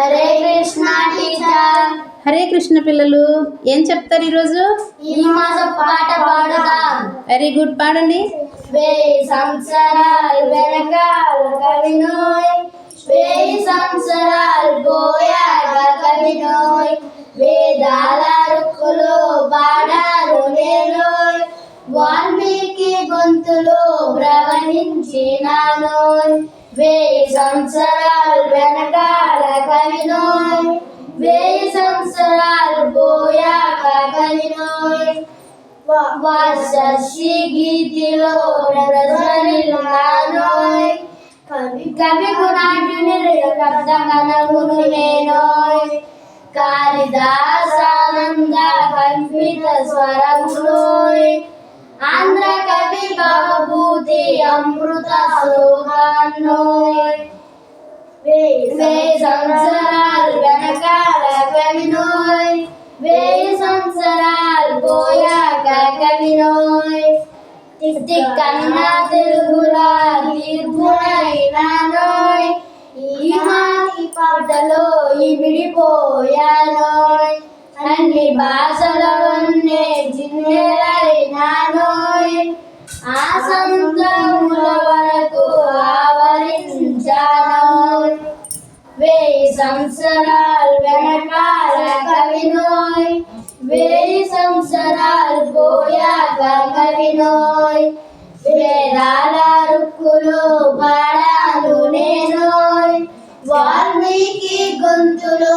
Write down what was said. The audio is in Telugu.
హరే కృష్ణ టీచర్. హరే కృష్ణ పిల్లలు ఏం చెప్తారు ఈరోజు? ఈ మాసం పాట పాడుదాం. వెరీ గుడ్ పాడండి. వెయ్యి సంవత్సరాలు వెనకాల కవినోయ్. వెయ్యి సంవత్సరాలు పోయాక కవినోయ్. వేదాల రుక్కులు పాడారు నేనోయ్. వాల్మీకి గొంతులో ప్రవహించినానోయ్. వెయ్యి సంవత్సరాలు వెనకాల కవినోయ్ వెయ్యి సంవత్సరాలు పోయాక కవినోయ్ వాసీ గీతిలో ప్రసరిల్లానోయ్ కవి కవి గుణాటుని కర్తగనమును నేనోయ్ భవభూతి అమృత శ్లోకాన్నోయ్ వేయి సంవత్సరాలు వెనకాల కవినోయ్. వేయి సంవత్సరాలు పోయాక కవినోయ్. కన్నా తెలుగులా తీర్పునైనానోయ్. ఈ మాకి పాటలో ఇమిడిపోయానోయ్ అన్ని భాషలవన్నే జిన్నెలైనానోయ్ ఆ వరకు ఆవరించాను వెయ్యి సంవత్సరాలు వెనకాల కవినోయ్. వెయ్యి సంవత్సరాలు పోయాక కవినోయ్ వేదాల రుక్కులు పాడాను నేను వాల్మీకి గొంతులో